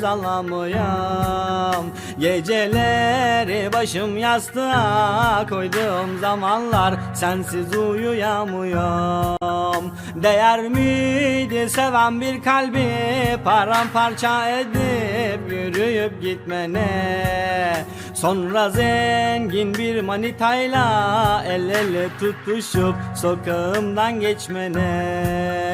uzalamıyorum Geceleri başım yastığa koyduğum zamanlar Sensiz uyuyamıyorum. Değer miydi seven bir kalbi Paramparça edip yürüyüp gitmene? Sonra zengin bir manitayla El ele tutuşup sokağımdan geçmene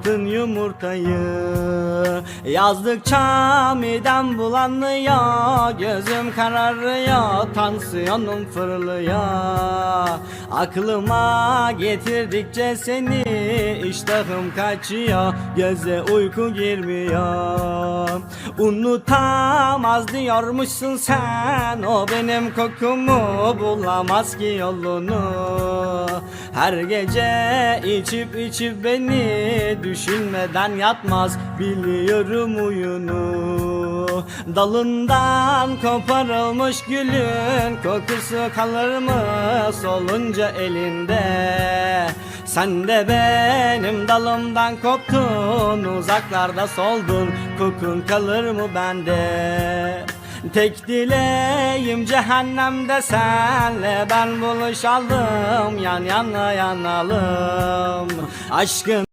altın yumurtayı. Yazdıkça midem bulanıyor Gözüm kararıyor Tansiyonum fırlıyor Aklıma getirdikçe seni iştahım kaçıyor. Göze uyku girmiyor Unutamaz diyormuşsun sen. O benim kokumu bulamaz ki yolunu. Her gece içip içip beni Düşünmeden yatmaz. Biliyorum uyunu Dalından koparılmış gülün Kokusu kalır mı solunca elinde Sen de benim dalımdan koptun Uzaklarda soldun Kokun kalır mı bende? Tek dileğim cehennemde senle ben buluşalım Yan yana yanalım. Aşkın